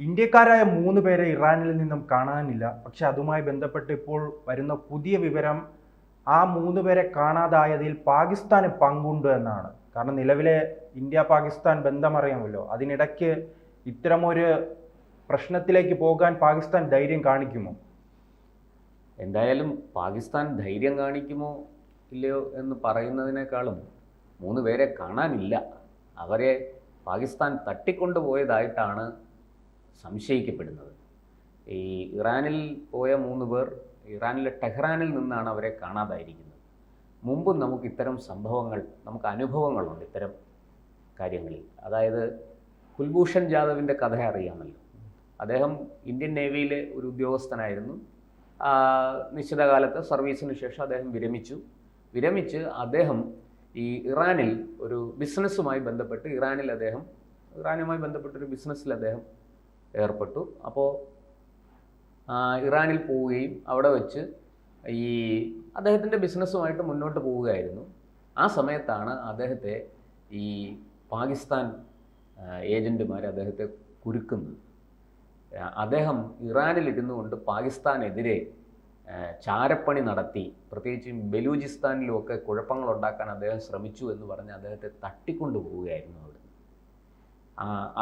ഇന്ത്യക്കാരായ മൂന്ന് പേരെ ഇറാനിൽ നിന്നും കാണാനില്ല. പക്ഷെ അതുമായി ബന്ധപ്പെട്ട് ഇപ്പോൾ വരുന്ന പുതിയ വിവരം ആ മൂന്ന് പേരെ കാണാതായതിൽ പാകിസ്ഥാന് പങ്കുണ്ട് എന്നാണ്. കാരണം നിലവിലെ ഇന്ത്യ പാകിസ്ഥാൻ ബന്ധമറിയാമല്ലോ. അതിനിടയ്ക്ക് ഇത്തരമൊരു പ്രശ്നത്തിലേക്ക് പോകാൻ പാകിസ്ഥാൻ ധൈര്യം കാണിക്കുമോ? എന്തായാലും പാകിസ്ഥാൻ ധൈര്യം കാണിക്കുമോ ഇല്ലയോ എന്ന് പറയുന്നതിനേക്കാളും മൂന്ന് പേരെ കാണാനില്ല. അവരെ പാകിസ്ഥാൻ തട്ടിക്കൊണ്ടുപോയതായിട്ടാണ് സംശയിക്കപ്പെടുന്നത്. ഈ ഇറാനിൽ പോയ മൂന്ന് പേർ ഇറാനിലെ ടെഹ്റാനിൽ നിന്നാണ് അവരെ കാണാതായിരിക്കുന്നത്. മുമ്പും നമുക്ക് ഇത്തരം സംഭവങ്ങൾ നമുക്ക് അനുഭവങ്ങളുണ്ട് ഇത്തരം കാര്യങ്ങളിൽ. അതായത് കുൽഭൂഷൺ ജാദവിന്റെ കഥ അറിയാമല്ലോ. അദ്ദേഹം ഇന്ത്യൻ നേവിയിലെ ഒരു ഉദ്യോഗസ്ഥനായിരുന്നു. നിശ്ചിത കാലത്ത് സർവീസിന് ശേഷം അദ്ദേഹം വിരമിച്ചു. വിരമിച്ച് അദ്ദേഹം ഈ ഇറാനിൽ ഒരു ബിസിനസ്സുമായി ബന്ധപ്പെട്ട് ഇറാനിൽ അദ്ദേഹം ഇറാനുമായി ബന്ധപ്പെട്ടൊരു ബിസിനസ്സിൽ അദ്ദേഹം ഏർപ്പെട്ടു. അപ്പോൾ ഇറാനിൽ പോവുകയും അവിടെ വെച്ച് ഈ അദ്ദേഹത്തിന്റെ ബിസിനസ്സുമായിട്ട് മുന്നോട്ട് പോവുകയായിരുന്നു. ആ സമയത്താണ് അദ്ദേഹത്തെ ഈ പാകിസ്ഥാൻ ഏജന്റുമാർ അദ്ദേഹത്തെ കുരുക്കുന്നത്. അദ്ദേഹം അദ്ദേഹം ഇറാനിലിരുന്നു കൊണ്ട് പാകിസ്ഥാനെതിരെ ചാരപ്പണി നടത്തി. പ്രത്യേകിച്ചും ബലൂചിസ്ഥാനിലും ഒക്കെ കുഴപ്പങ്ങൾ ഉണ്ടാക്കാൻ അദ്ദേഹം ശ്രമിച്ചു എന്ന് പറഞ്ഞ് അദ്ദേഹത്തെ തട്ടിക്കൊണ്ടു പോവുകയായിരുന്നു അവിടെ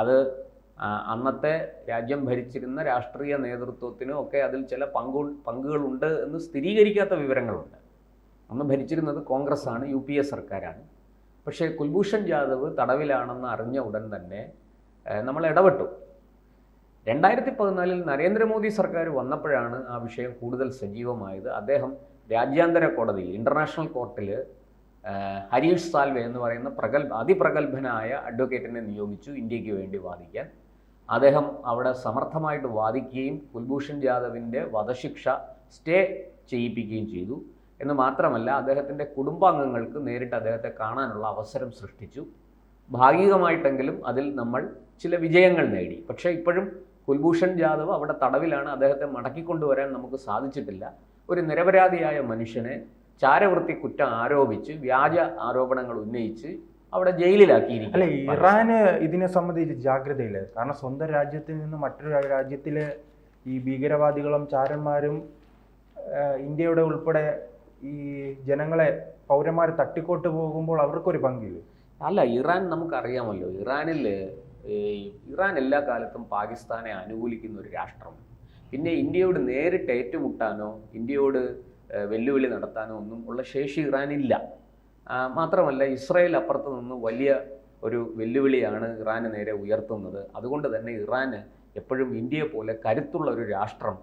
അത് അന്നത്തെ രാജ്യം ഭരിച്ചിരുന്ന രാഷ്ട്രീയ നേതൃത്വത്തിനും ഒക്കെ അതിൽ ചില പങ്കു പങ്കുകളുണ്ട് എന്ന് സ്ഥിരീകരിക്കാത്ത വിവരങ്ങളുണ്ട്. അന്ന് ഭരിച്ചിരുന്നത് കോൺഗ്രസ് ആണ് യു പി എ സർക്കാരാണ്. പക്ഷേ കുൽഭൂഷൺ ജാദവ് തടവിലാണെന്ന് അറിഞ്ഞ ഉടൻ തന്നെ നമ്മൾ ഇടപെട്ടു. രണ്ടായിരത്തി പതിനാലിൽ നരേന്ദ്രമോദി സർക്കാർ വന്നപ്പോഴാണ് ആ വിഷയം കൂടുതൽ സജീവമായത്. അദ്ദേഹം രാജ്യാന്തര കോടതിയിൽ ഇന്റർനാഷണൽ കോർട്ടിൽ ഹരീഷ് സാൽവെ എന്ന് പറയുന്ന പ്രഗത്ഭ അതിപ്രഗത്ഭനായ അഡ്വക്കേറ്റിനെ നിയോഗിച്ചു ഇന്ത്യയ്ക്ക് വേണ്ടി വാദിക്കാൻ. അദ്ദേഹം അവിടെ സമർത്ഥമായിട്ട് വാദിക്കുകയും കുൽഭൂഷൺ ജാദവിന്റെ വധശിക്ഷ സ്റ്റേ ചെയ്യിപ്പിക്കുകയും ചെയ്തു. എന്ന് മാത്രമല്ല അദ്ദേഹത്തിന്റെ കുടുംബാംഗങ്ങൾക്ക് നേരിട്ട് അദ്ദേഹത്തെ കാണാനുള്ള അവസരം സൃഷ്ടിച്ചു. ഭാഗികമായിട്ടെങ്കിലും അതിൽ നമ്മൾ ചില വിജയങ്ങൾ നേടി. പക്ഷേ ഇപ്പോഴും കുൽഭൂഷൺ ജാദവ് അവിടെ തടവിലാണ് അദ്ദേഹത്തെ മടക്കിക്കൊണ്ടുവരാൻ നമുക്ക് സാധിച്ചിട്ടില്ല. ഒരു നിരപരാധിയായ മനുഷ്യനെ ചാരവൃത്തി കുറ്റം ആരോപിച്ച് വ്യാജ ആരോപണങ്ങൾ ഉന്നയിച്ച് അവിടെ അല്ല അല്ലെ ഇറാന് ഇതിനെ സംബന്ധിച്ച് ജാഗ്രതയില്ല. കാരണം സ്വന്തം രാജ്യത്തിൽ നിന്ന് മറ്റൊരു രാജ്യത്തിലെ ഈ ഭീകരവാദികളും ചാരന്മാരും ഇന്ത്യയുടെ ഉൾപ്പെടെ ഈ ജനങ്ങളെ പൗരന്മാരെ തട്ടിക്കോട്ട് പോകുമ്പോൾ അവർക്കൊരു പങ്കില്ല? അല്ല ഇറാൻ നമുക്കറിയാമല്ലോ. ഇറാനിൽ ഇറാൻ എല്ലാ കാലത്തും പാകിസ്ഥാനെ അനുകൂലിക്കുന്ന ഒരു രാഷ്ട്രമാണ്. പിന്നെ ഇന്ത്യയോട് നേരിട്ട് ഏറ്റുമുട്ടാനോ ഇന്ത്യയോട് വെല്ലുവിളി നടത്താനോ ഒന്നും ഉള്ള ശേഷി ഇറാനില്ല. മാത്രമല്ല ഇസ്രായേൽ അപ്പുറത്ത് നിന്ന് വലിയ ഒരു വെല്ലുവിളിയാണ് ഇറാന് നേരെ ഉയർത്തുന്നത്. അതുകൊണ്ട് തന്നെ ഇറാന് എപ്പോഴും ഇന്ത്യയെ പോലെ കരുത്തുള്ള ഒരു രാഷ്ട്രം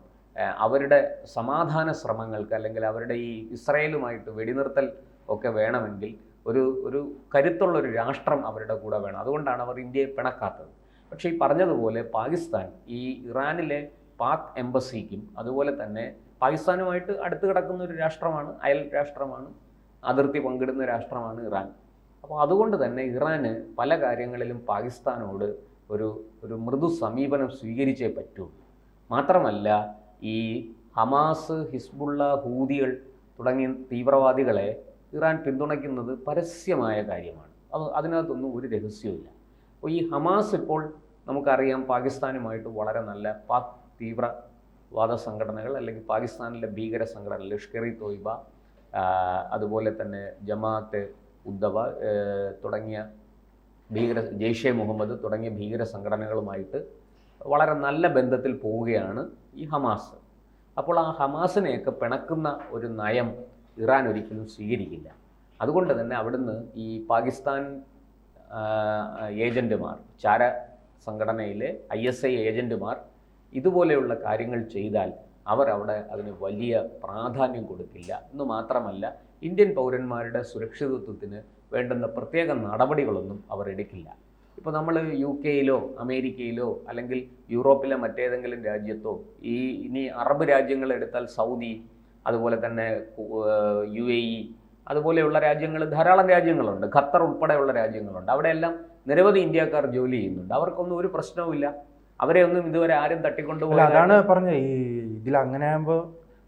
അവരുടെ സമാധാന ശ്രമങ്ങൾക്ക് അല്ലെങ്കിൽ അവരുടെ ഈ ഇസ്രായേലുമായിട്ട് വെടിനിർത്തൽ ഒക്കെ വേണമെങ്കിൽ ഒരു ഒരു കരുത്തുള്ള ഒരു രാഷ്ട്രം അവരുടെ കൂടെ വേണം. അതുകൊണ്ടാണ് അവർ ഇന്ത്യയെ പിണക്കാത്തത്. പക്ഷേ ഈ പറഞ്ഞതുപോലെ പാകിസ്ഥാൻ ഈ ഇറാനിലെ പാക് എംബസിക്കും അതുപോലെ തന്നെ പാകിസ്ഥാനുമായിട്ട് അടുത്ത് കിടക്കുന്ന ഒരു രാഷ്ട്രമാണ് അയൽ രാഷ്ട്രമാണ് അതിർത്തി പങ്കിടുന്ന രാഷ്ട്രമാണ് ഇറാൻ. അപ്പോൾ അതുകൊണ്ട് തന്നെ ഇറാന് പല കാര്യങ്ങളിലും പാകിസ്ഥാനോട് ഒരു ഒരു മൃദു സമീപനം സ്വീകരിച്ചേ പറ്റൂ. മാത്രമല്ല ഈ ഹമാസ് ഹിസ്ബുള്ള ഹൂതികൾ തുടങ്ങിയ തീവ്രവാദികളെ ഇറാൻ പിന്തുണയ്ക്കുന്നത് പരസ്യമായ കാര്യമാണ്. അത് അതിനകത്തൊന്നും ഒരു രഹസ്യവുമില്ല. അപ്പോൾ ഈ ഹമാസ് ഇപ്പോൾ നമുക്കറിയാം പാകിസ്ഥാനുമായിട്ട് വളരെ നല്ല പാക് തീവ്രവാദ സംഘടനകൾ അല്ലെങ്കിൽ പാകിസ്ഥാനിലെ ഭീകര സംഘടന ലഷ്കർ ഇ തോയ്ബ അതുപോലെ തന്നെ ജമാഅത്ത് ഉദ്ധവ തുടങ്ങിയ ഭീകര ജെയ്ഷെ മുഹമ്മദ് തുടങ്ങിയ ഭീകര സംഘടനകളുമായിട്ട് വളരെ നല്ല ബന്ധത്തിൽ പോവുകയാണ് ഈ ഹമാസ്. അപ്പോൾ ആ ഹമാസിനെയൊക്കെ പിണക്കുന്ന ഒരു നയം ഇറാൻ ഒരിക്കലും സ്വീകരിക്കില്ല. അതുകൊണ്ട് തന്നെ അവിടുന്ന് ഈ പാകിസ്ഥാൻ ഏജന്റുമാർ ചാര സംഘടനയിലെ ഐ എസ് ഐ ഏജന്റുമാർ ഇതുപോലെയുള്ള കാര്യങ്ങൾ ചെയ്താൽ അവർ അവിടെ അതിന് വലിയ പ്രാധാന്യം കൊടുക്കില്ല. എന്ന് മാത്രമല്ല ഇന്ത്യൻ പൗരന്മാരുടെ സുരക്ഷിതത്വത്തിന് വേണ്ടുന്ന പ്രത്യേക നടപടികളൊന്നും അവർ എടുക്കില്ല. ഇപ്പോൾ നമ്മൾ യു കെയിലോ അമേരിക്കയിലോ അല്ലെങ്കിൽ യൂറോപ്പിലെ മറ്റേതെങ്കിലും രാജ്യത്തോ ഈ ഇനി അറബ് രാജ്യങ്ങൾ എടുത്താൽ സൗദി അതുപോലെ തന്നെ യു എ ഇ അതുപോലെയുള്ള രാജ്യങ്ങൾ ധാരാളം രാജ്യങ്ങളുണ്ട്. ഖത്തർ ഉൾപ്പെടെയുള്ള രാജ്യങ്ങളുണ്ട്. അവിടെയെല്ലാം നിരവധി ഇന്ത്യക്കാർ ജോലി ചെയ്യുന്നുണ്ട്. അവർക്കൊന്നും ഒരു പ്രശ്നവുമില്ല. അവരെ ഒന്നും ഇതുവരെ ആരും തട്ടിക്കൊണ്ടുപോകില്ല അതാണ് പറഞ്ഞത്. ഈ ഇതിൽ അങ്ങനെ ആകുമ്പോ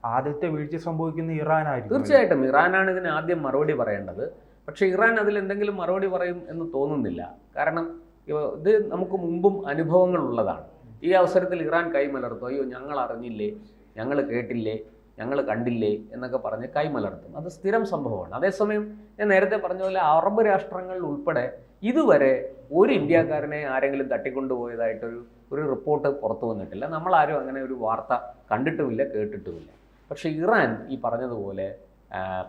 ആദ്യത്തെ വീഴ്ച സംഭവിക്കുന്ന ഇറാനായിരിക്കും. തീർച്ചയായിട്ടും. ഇറാനാണ് ഇതിന് ആദ്യം മറുപടി പറയേണ്ടത്. പക്ഷേ ഇറാൻ അതിൽ എന്തെങ്കിലും മറുപടി പറയും എന്ന് തോന്നുന്നില്ല. കാരണം ഇത് നമുക്ക് മുമ്പും അനുഭവങ്ങൾ ഉള്ളതാണ് ഈ അവസരത്തിൽ ഇറാൻ കൈമലർത്തും. അയ്യോ ഞങ്ങൾ അറിഞ്ഞില്ലേ? ഞങ്ങൾ കേട്ടില്ലേ? ഞങ്ങൾ കണ്ടില്ലേ? എന്നൊക്കെ പറഞ്ഞ് കൈമലർത്തും. അത് സ്ഥിരം സംഭവമാണ്. അതേസമയം ഞാൻ നേരത്തെ പറഞ്ഞ പോലെ അറബ് രാഷ്ട്രങ്ങളിൽ ഉൾപ്പെടെ ഇതുവരെ ഒരു ഇന്ത്യക്കാരനെ ആരെങ്കിലും തട്ടിക്കൊണ്ടുപോയതായിട്ടൊരു ഒരു റിപ്പോർട്ട് പുറത്തു വന്നിട്ടില്ല. നമ്മളാരും അങ്ങനെ ഒരു വാർത്ത കണ്ടിട്ടുമില്ല കേട്ടിട്ടുമില്ല. പക്ഷേ ഇറാൻ ഈ പറഞ്ഞതുപോലെ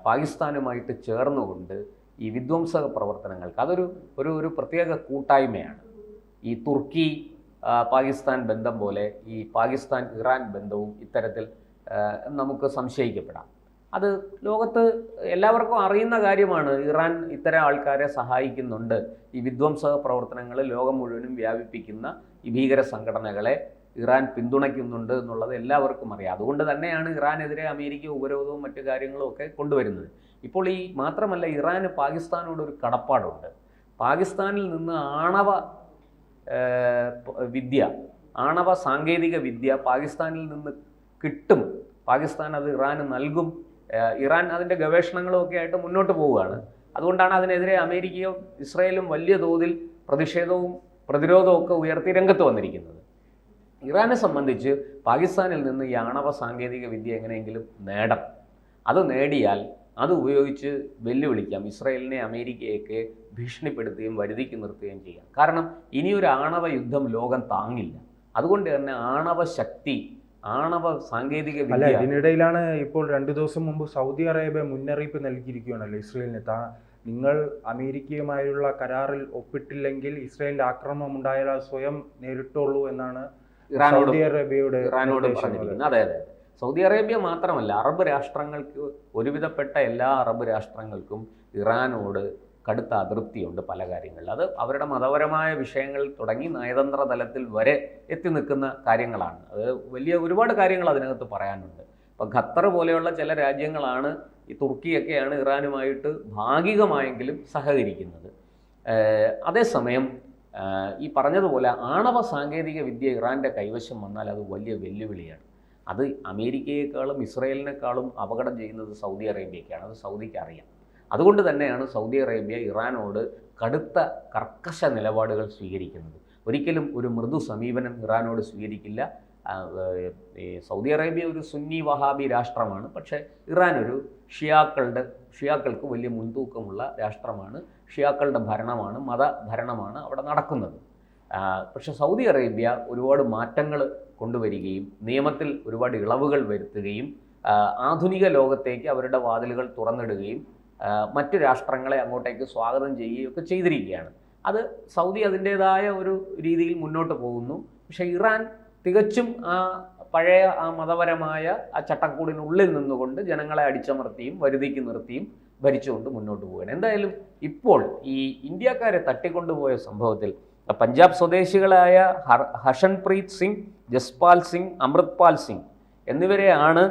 പാകിസ്ഥാനുമായിട്ട് ചേർന്നുകൊണ്ട് ഈ വിധ്വംസക പ്രവർത്തനങ്ങൾക്ക് അതൊരു ഒരു ഒരു പ്രത്യേക കൂട്ടായ്മയാണ്. ഈ തുർക്കി പാകിസ്ഥാൻ ബന്ധം പോലെ ഈ പാകിസ്ഥാൻ ഇറാൻ ബന്ധവും ഇത്തരത്തിൽ നമുക്ക് സംശയിക്കപ്പെടാം. അത് ലോകത്ത് എല്ലാവർക്കും അറിയുന്ന കാര്യമാണ്. ഇറാൻ ഇത്തരം ആൾക്കാരെ സഹായിക്കുന്നുണ്ട്. ഈ വിധ്വംസക പ്രവർത്തനങ്ങൾ ലോകം മുഴുവനും വ്യാപിപ്പിക്കുന്ന ഈ ഭീകര സംഘടനകളെ ഇറാൻ പിന്തുണയ്ക്കുന്നുണ്ട് എന്നുള്ളത് എല്ലാവർക്കും അറിയാം. അതുകൊണ്ട് തന്നെയാണ് ഇറാനെതിരെ അമേരിക്ക ഉപരോധവും മറ്റു കാര്യങ്ങളും ഒക്കെ കൊണ്ടുവരുന്നത്. ഇപ്പോൾ ഈ മാത്രമല്ല ഇറാന് പാകിസ്ഥാനോട് ഒരു കടപ്പാടുണ്ട്. പാകിസ്ഥാനിൽ നിന്ന് ആണവ വിദ്യ ആണവ സാങ്കേതിക വിദ്യ പാകിസ്ഥാനിൽ നിന്ന് കിട്ടും. പാകിസ്ഥാൻ അത് ഇറാന് നൽകും. ഇറാൻ അതിന്റെ ഗവേഷണങ്ങളും ഒക്കെ ആയിട്ട് മുന്നോട്ട് പോവുകയാണ്. അതുകൊണ്ടാണ് അതിനെതിരെ അമേരിക്കയും ഇസ്രയേലും വലിയ തോതിൽ പ്രതിഷേധവും പ്രതിരോധവും ഒക്കെ ഉയർത്തി രംഗത്ത് വന്നിരിക്കുന്നത്. ഇറാനെ സംബന്ധിച്ച് പാകിസ്ഥാനിൽ നിന്ന് ഈ ആണവ സാങ്കേതിക വിദ്യ എങ്ങനെയെങ്കിലും നേടാം. അത് നേടിയാൽ അത് ഉപയോഗിച്ച് വെല്ലുവിളിക്കാം. ഇസ്രയേലിനെ അമേരിക്കയൊക്കെ ഭീഷണിപ്പെടുത്തുകയും വരുതിക്ക് നിർത്തുകയും ചെയ്യാം. കാരണം ഇനിയൊരു ആണവ യുദ്ധം ലോകം താങ്ങില്ല. അതുകൊണ്ട് തന്നെ ആണവ ശക്തി ആണവ സാങ്കേതിക അല്ല ഇതിനിടയിലാണ് ഇപ്പോൾ രണ്ടു ദിവസം മുമ്പ് സൗദി അറേബ്യ മുന്നറിയിപ്പ് നൽകിയിരിക്കുകയാണല്ലോ ഇസ്രയേലിന്. താ നിങ്ങൾ അമേരിക്കയുമായുള്ള കരാറിൽ ഒപ്പിട്ടില്ലെങ്കിൽ ഇസ്രയേലിന്റെ ആക്രമണം ഉണ്ടായാൽ സ്വയം നേരിട്ടുള്ളൂ എന്നാണ് സൗദി അറേബ്യയുടെ ഇറാനോട്. പറഞ്ഞിരിക്കുന്നത്. അതെ അതെ. സൗദി അറേബ്യ മാത്രമല്ല അറബ് രാഷ്ട്രങ്ങൾക്ക് ഒരുവിധപ്പെട്ട എല്ലാ അറബ് രാഷ്ട്രങ്ങൾക്കും ഇറാനോട് കടുത്ത അതൃപ്തിയുണ്ട് പല കാര്യങ്ങളിൽ. അത് അവരുടെ മതപരമായ വിഷയങ്ങൾ തുടങ്ങി നയതന്ത്ര തലത്തിൽ വരെ എത്തി നിൽക്കുന്ന കാര്യങ്ങളാണ്. അത് വലിയ ഒരുപാട് കാര്യങ്ങൾ അതിനകത്ത് പറയാനുണ്ട്. ഇപ്പം ഖത്തർ പോലെയുള്ള ചില രാജ്യങ്ങളാണ് ഈ തുർക്കിയൊക്കെയാണ് ഇറാനുമായിട്ട് ഭാഗികമായെങ്കിലും സഹകരിക്കുന്നത്. അതേസമയം ഈ പറഞ്ഞതുപോലെ ആണവ സാങ്കേതിക വിദ്യ ഇറാന്റെ കൈവശം വന്നാൽ അത് വലിയ വെല്ലുവിളിയാണ്. അത് അമേരിക്കയെക്കാളും ഇസ്രയേലിനേക്കാളും അപകടം ചെയ്യുന്നത് സൗദി അറേബ്യയ്ക്കാണ് അത് സൗദിക്ക് അറിയാം. അതുകൊണ്ട് തന്നെയാണ് സൗദി അറേബ്യ ഇറാനോട് കടുത്ത കർക്കശ നിലപാടുകൾ സ്വീകരിക്കുന്നത്. ഒരിക്കലും ഒരു മൃദു സമീപനം ഇറാനോട് സ്വീകരിക്കില്ല. സൗദി അറേബ്യ ഒരു സുന്നി വഹാബി രാഷ്ട്രമാണ്. പക്ഷേ ഇറാൻ ഒരു ഷിയാക്കളുടെ ഷിയാക്കൾക്ക് വലിയ മുൻതൂക്കമുള്ള രാഷ്ട്രമാണ്. ഷിയാക്കളുടെ ഭരണമാണ് മത ഭരണമാണ് അവിടെ നടക്കുന്നത്. പക്ഷേ സൗദി അറേബ്യ ഒരുപാട് മാറ്റങ്ങൾ കൊണ്ടുവരികയും നിയമത്തിൽ ഒരുപാട് ഇളവുകൾ വരുത്തുകയും ആധുനിക ലോകത്തേക്ക് അവരുടെ വാതിലുകൾ തുറന്നിടുകയും മറ്റു രാഷ്ട്രങ്ങളെ അങ്ങോട്ടേക്ക് സ്വാഗതം ചെയ്യുകയൊക്കെ ചെയ്തിരിക്കുകയാണ്. അത് സൗദി അതിന്റേതായ ഒരു രീതിയിൽ മുന്നോട്ട് പോകുന്നു. പക്ഷേ ഇറാൻ തികച്ചും ആ പഴയ ആ മതപരമായ ആ ചട്ടക്കൂടിനുള്ളിൽ നിന്നുകൊണ്ട് ജനങ്ങളെ അടിച്ചമർത്തിയും വരുതിക്ക് നിർത്തിയും ഭരിച്ചുകൊണ്ട് മുന്നോട്ട് പോവുകയാണ്. എന്തായാലും ഇപ്പോൾ ഈ ഇന്ത്യക്കാരെ തട്ടിക്കൊണ്ടുപോയ സംഭവത്തിൽ പഞ്ചാബ് സ്വദേശികളായ ഹർ ഹഷൻപ്രീത് സിംഗ് ജസ്പാൽ സിംഗ് അമൃത്പാൽ സിംഗ് എന്നിവരെയാണ്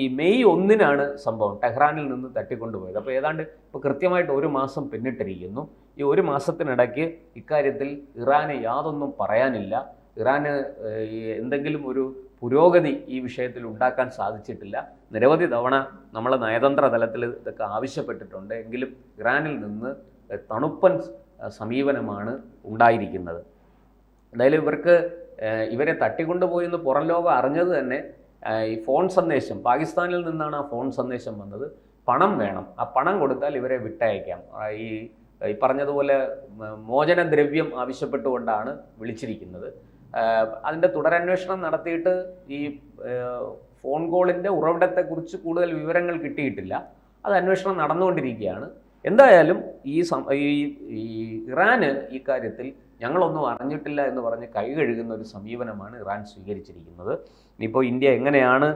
ഈ മെയ് ഒന്നിനാണ് സംഭവം ടെഹ്റാനിൽ നിന്ന് തട്ടിക്കൊണ്ടുപോയത്. അപ്പോൾ ഏതാണ്ട് ഇപ്പോൾ കൃത്യമായിട്ട് ഒരു മാസം പിന്നിട്ടിരിക്കുന്നു. ഈ ഒരു മാസത്തിനിടയ്ക്ക് ഇക്കാര്യത്തിൽ ഇറാന് യാതൊന്നും പറയാനില്ല. ഇറാന് എന്തെങ്കിലും ഒരു പുരോഗതി ഈ വിഷയത്തിൽ ഉണ്ടാക്കാൻ സാധിച്ചിട്ടില്ല. നിരവധി തവണ നമ്മൾ നയതന്ത്ര തലത്തിൽ ഇതൊക്കെ ആവശ്യപ്പെട്ടിട്ടുണ്ട്. എങ്കിലും ഇറാനിൽ നിന്ന് തണുപ്പൻ സമീപനമാണ് ഉണ്ടായിരിക്കുന്നത്. എന്തായാലും ഇവർക്ക് ഇവരെ തട്ടിക്കൊണ്ടുപോയി എന്ന് പുറം ലോകം അറിഞ്ഞത് തന്നെ ഈ ഫോൺ സന്ദേശം. പാകിസ്ഥാനിൽ നിന്നാണ് ആ ഫോൺ സന്ദേശം വന്നത്. പണം വേണം. ആ പണം കൊടുത്താൽ ഇവരെ വിട്ടയക്കാം. ഈ ഈ പറഞ്ഞതുപോലെ മോചനദ്രവ്യം ആവശ്യപ്പെട്ടുകൊണ്ടാണ് വിളിച്ചിരിക്കുന്നത്. അതിന്റെ തുടരന്വേഷണം നടത്തിയിട്ട് ഈ ഫോൺ കോളിന്റെ ഉറവിടത്തെക്കുറിച്ച് കൂടുതൽ വിവരങ്ങൾ കിട്ടിയിട്ടില്ല. അത് അന്വേഷണം നടന്നുകൊണ്ടിരിക്കുകയാണ്. എന്തായാലും ഈ ഈ ഇറാന് ഈ കാര്യത്തിൽ ഞങ്ങളൊന്നും അറിഞ്ഞിട്ടില്ല എന്ന് പറഞ്ഞ് കൈ കഴുകുന്ന ഒരു സമീപനമാണ് ഇറാൻ സ്വീകരിച്ചിരിക്കുന്നത്. ഇനിയിപ്പോൾ ഇന്ത്യ എങ്ങനെയാണ്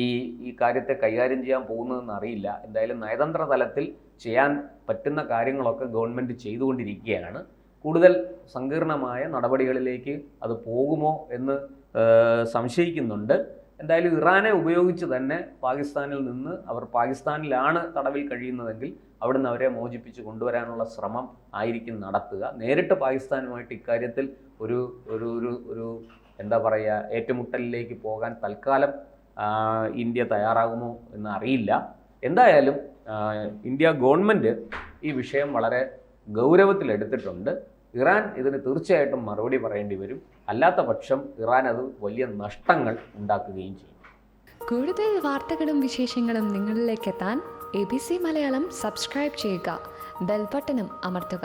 ഈ ഈ കാര്യത്തെ കൈകാര്യം ചെയ്യാൻ പോകുന്നതെന്ന് അറിയില്ല. എന്തായാലും നയതന്ത്ര തലത്തിൽ ചെയ്യാൻ പറ്റുന്ന കാര്യങ്ങളൊക്കെ ഗവൺമെന്റ് ചെയ്തുകൊണ്ടിരിക്കുകയാണ്. കൂടുതൽ സങ്കീർണമായ നടപടികളിലേക്ക് അത് പോകുമോ എന്ന് സംശയിക്കുന്നുണ്ട്. എന്തായാലും ഇറാനെ ഉപയോഗിച്ച് തന്നെ പാകിസ്ഥാനിൽ നിന്ന് അവർ പാകിസ്ഥാനിലാണ് തടവിൽ കഴിയുന്നതെങ്കിൽ അവിടുന്ന് അവരെ മോചിപ്പിച്ച് കൊണ്ടുവരാനുള്ള ശ്രമം ആയിരിക്കും നടത്തുക നേരിട്ട് പാകിസ്ഥാനുമായിട്ട് ഇക്കാര്യത്തിൽ ഒരു ഒരു ഒരു ഒരു എന്താ പറയുക ഏറ്റുമുട്ടലിലേക്ക് പോകാൻ തൽക്കാലം ഇന്ത്യ തയ്യാറാകുമോ എന്ന് അറിയില്ല. എന്തായാലും ഇന്ത്യ ഗവൺമെന്റ് ഈ വിഷയം വളരെ ഗൗരവത്തിലെടുത്തിട്ടുണ്ട്. ഇറാൻ ഇതിന് തീർച്ചയായിട്ടും മറുപടി പറയേണ്ടി വരും. അല്ലാത്ത പക്ഷം ഇറാൻ അത് വലിയ നഷ്ടങ്ങൾ ഉണ്ടാക്കുകയും ചെയ്യും. കൂടുതൽ വാർത്തകളും വിശേഷങ്ങളും നിങ്ങളിലേക്ക് എത്താൻ A B C Malayalam subscribe ചെയ്യുക. ബെൽബട്ടനും അമർത്തുക.